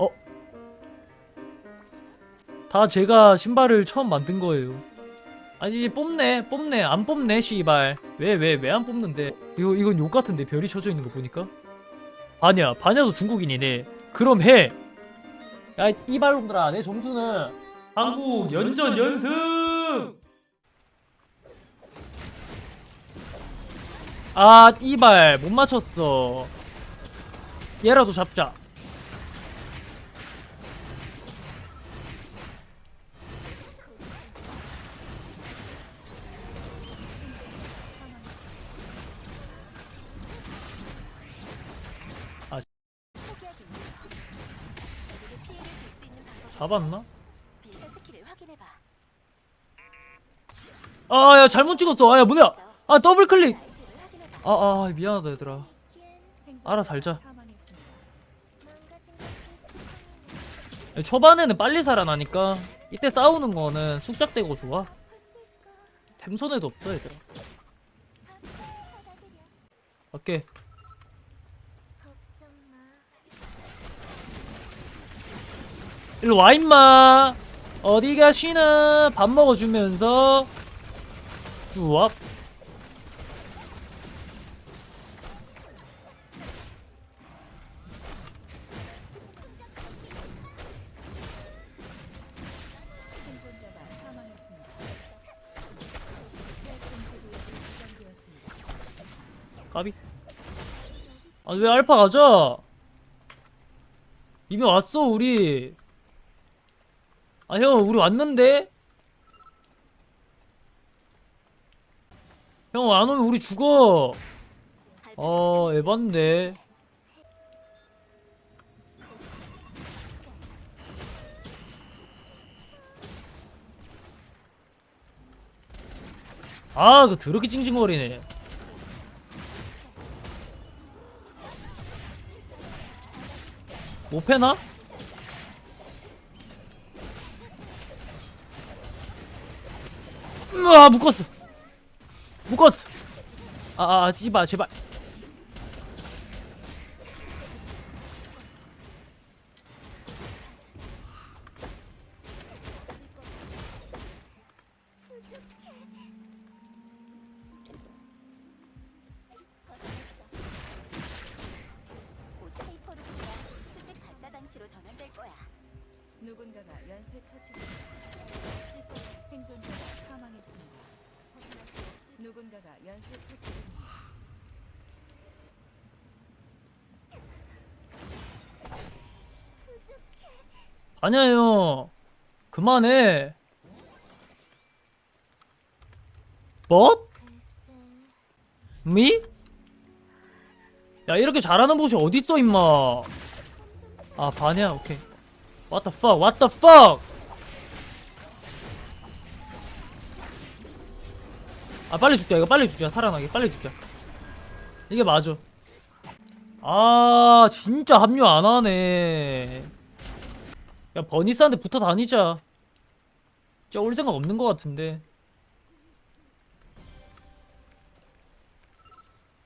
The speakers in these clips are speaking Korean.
어? 다 제가 신발을 처음 만든 거예요. 아니 이제 뽑네 뽑네. 안 뽑네 씨발. 왜 왜 왜 안 뽑는데? 이거 이건 욕 같은데 별이 쳐져 있는 거 보니까? 반야 반야도 중국인이네. 그럼 해야 이발놈들아 내 점수는 한국 연전 연승! 아 이발 못 맞췄어. 얘라도 잡자 잡았나? 비슷한 스킬을 확인해봐. 아 야 잘못 찍었어. 아 야 뭐냐 아 더블 클릭. 확인해봐. 아 아 미안하다 얘들아. 알아 살자. 초반에는 빨리 살아나니까 이때 싸우는 거는 숙작되고 좋아. 템손에도 없어 얘들아 오케이 일로 와 임마. 어디 가시나? 밥 먹어주면서. 지정되었습니다. 까비. 아왜 알파 가자 이미 왔어 우리 아 형 우리 왔는데? 형 안 오면 우리 죽어. 어 에반데. 아 그 더럽게 찡찡거리네. 못 패나? 으아 묶었어 묶었어 아아 아, 씨발 제발. 누군가가 연쇄 처치 중. 사망했습니다. 누군가가 연쇄 처치 중입니다. 아니야 형 그만해 뭐? 미? 야 이렇게 잘하는 곳이 어딨어 임마 아 반이야 오케이 What the fuck What the fuck 아 빨리 죽자. 이거 빨리 죽자. 살아나게. 빨리 죽자. 이게 맞아. 아 진짜 합류 안 하네. 야 버니스한테 붙어 다니자. 진짜 올 생각 없는 것 같은데.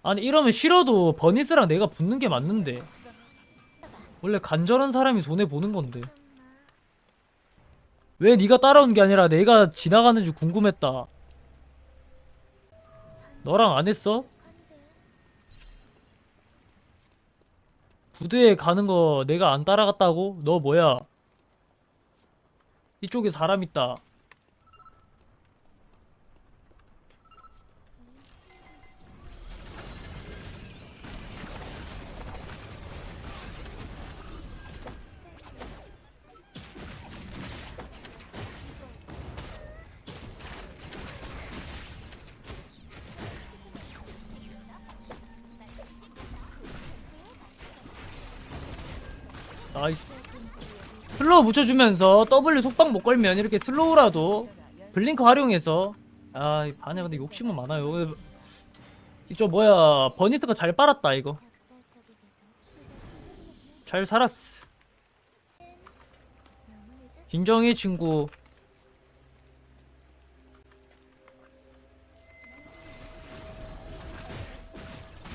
아니 이러면 싫어도 버니스랑 내가 붙는 게 맞는데. 원래 간절한 사람이 손해 보는 건데. 왜 네가 따라온 게 아니라 내가 지나가는지 궁금했다 너랑 안 했어? 부두에 가는 거 내가 안 따라갔다고? 너 뭐야? 이쪽에 사람 있다. 나이스. 슬로우 붙여주면서 W 속박 못 걸면 이렇게 슬로우라도 블링크 활용해서. 아 반야 근데 욕심은 많아요. 이저 뭐야. 버니스가 잘 빨았다 이거. 잘 살았어. 진정해 친구.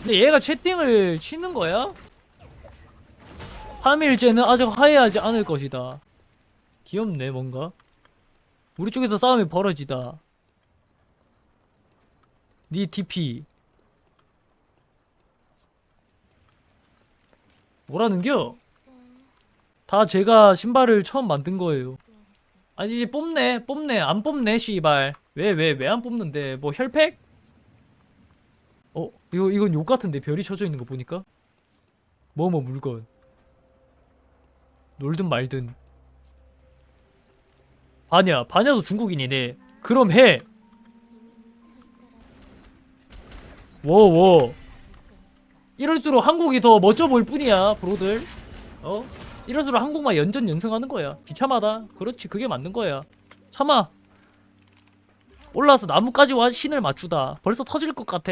근데 얘가 채팅을 치는 거야? 3일째는 아직 화해하지 않을 것이다. 귀엽네, 뭔가. 우리 쪽에서 싸움이 벌어지다. 니 TP. 뭐라는겨? 다 제가 신발을 처음 만든 거예요. 아니 이제 뽑네 뽑네 안 뽑네 씨발 왜 왜 왜 안 뽑는데 뭐 혈팩? 어 이거 이건 욕 같은데 별이 쳐져 있는 거 보니까 뭐뭐 물건 놀든 말든 바냐 바냐도 중국인이네 그럼 해 워워 이럴수록 한국이 더 멋져 보일 뿐이야 브로들 어 이럴수록 한국만 연전 연승하는 거야. 비참하다. 그렇지, 그게 맞는 거야. 참아. 올라와서 나무까지 와 신을 맞추다. 벌써 터질 것 같아.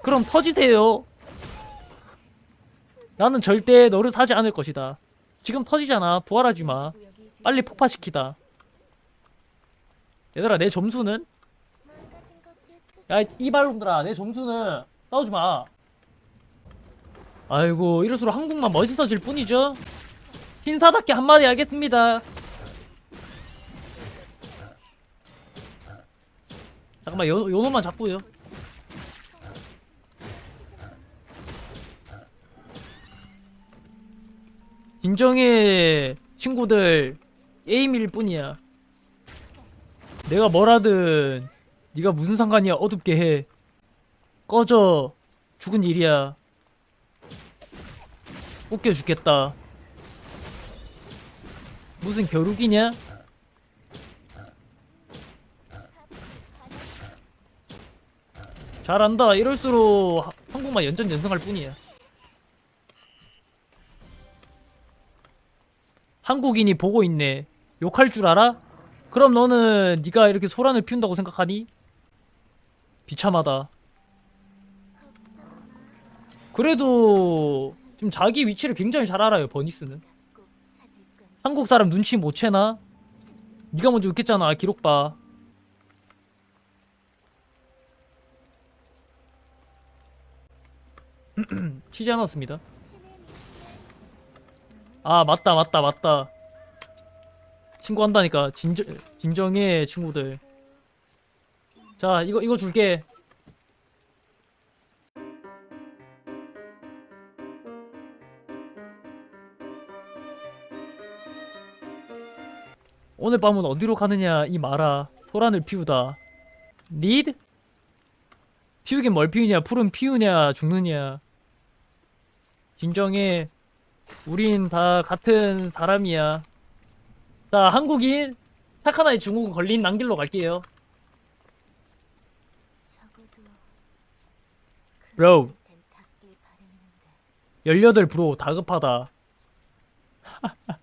그럼 터지세요. 나는 절대 너를 사지 않을 것이다. 지금 터지잖아. 부활하지 마. 빨리 폭파시키다. 얘들아, 내 점수는? 야, 이발놈들아, 내 점수는 싸우지 마. 아이고, 이럴수록 한국만 멋있어질 뿐이죠. 신사답게 한마디 하겠습니다. 잠깐만, 요, 요 놈만 잡고요. 진정의 친구들 게임일 뿐이야. 내가 뭐라든 네가 무슨 상관이야 어둡게 해. 꺼져. 죽은 일이야. 웃겨 죽겠다. 무슨 겨루기냐? 잘한다. 이럴수록 하- 한국만 연전 연승할 뿐이야. 한국인이 보고 있네. 욕할 줄 알아? 그럼 너는 네가 이렇게 소란을 피운다고 생각하니? 비참하다. 그래도 지금 자기 위치를 굉장히 잘 알아요. 버니스는. 한국 사람 눈치 못 채나? 네가 먼저 웃겠잖아. 기록 봐. 치지 않았습니다. 아 맞다 맞다 맞다. 친구 한다니까 진정 진정해 친구들. 자 이거 이거 줄게. 오늘 밤은 어디로 가느냐 이 말아 소란을 피우다. 리드? 피우긴 뭘 피우냐 풀은 피우냐 죽느냐. 진정해. 우린 다 같은 사람이야. 자, 한국인 착한 아이 중국은 걸린 난길로 갈게요. 브로 18 브로 다급하다.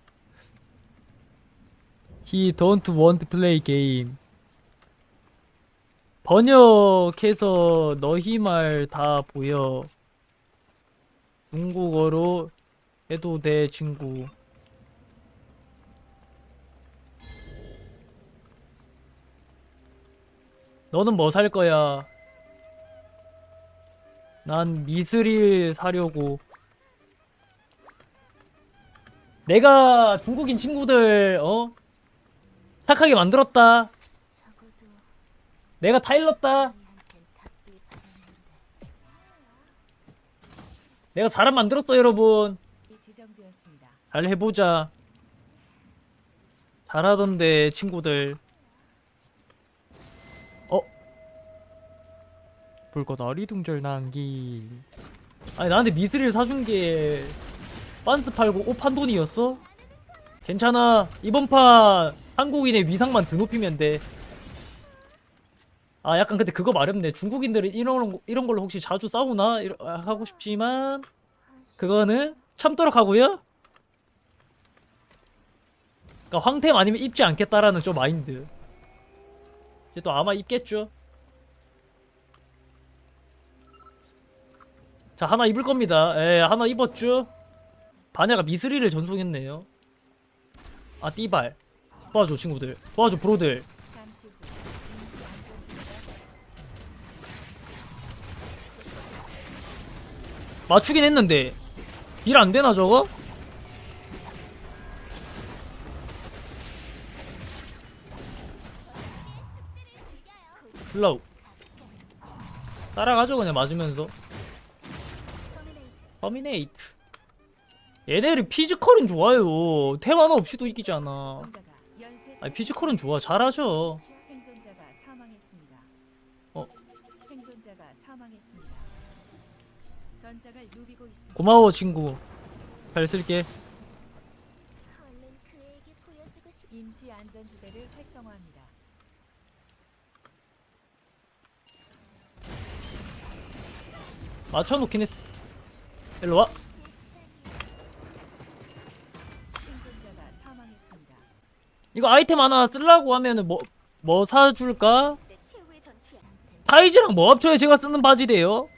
He don't want to play game. 번역해서 너희 말 다 보여. 중국어로 해도 돼 친구. 너는 뭐 살 거야? 난 미스릴 사려고. 내가 중국인 친구들 어 착하게 만들었다. 내가 타일렀다. 내가 사람 만들었어 여러분. 지정되었습니다. 잘 해보자. 잘하던데 친구들. 어? 불꽃 어리둥절 난기. 아니 나한테 미스를 사준 게 빤스 팔고 옷 판 돈이었어? 괜찮아. 이번 판 한국인의 위상만 더 높이면 돼. 아 약간 근데 그거 마렵네. 중국인들은 이런 거- 이런 걸로 혹시 자주 싸우나 이러- 아, 하고 싶지만 그거는 참도록 하고요. 그러니까 황템 아니면 입지 않겠다라는 좀 마인드. 이제 또 아마 입겠죠. 자 하나 입을 겁니다. 예, 하나 입었죠. 바냐가 미스리를 전송했네요. 아 띠발. 도와줘 친구들. 도와줘 브로들. 맞추긴 했는데 딜 안되나 저거? 플라우 따라가죠 그냥 맞으면서. 터미네이트. 얘네를 피지컬은 좋아요. 테마나 없이도 이기지 않아. 아니 피지컬은 좋아. 잘하죠 어. 전장을 누비고 있습니다. 고마워 친구 잘 쓸게 얼른 그에게 보여주고 싶 임시 안전지대를 활성화합니다. 맞춰놓긴 했어 일로 와 생존자가 사망했습니다. 이거 아이템 하나 쓰려고 하면은 뭐, 뭐 사줄까? 내 최후의 전투야 파이즈랑 뭐 합쳐야 제가 쓰는 바지 돼요?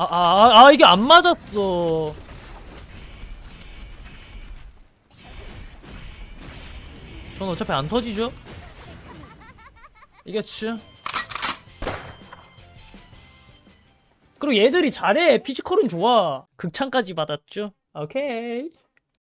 아, 아, 아, 이게 안 맞았어. 전 어차피 안 터지죠? 이겼지. 그리고 얘들이 잘해. 피지컬은 좋아. 극찬까지 받았죠. 오케이.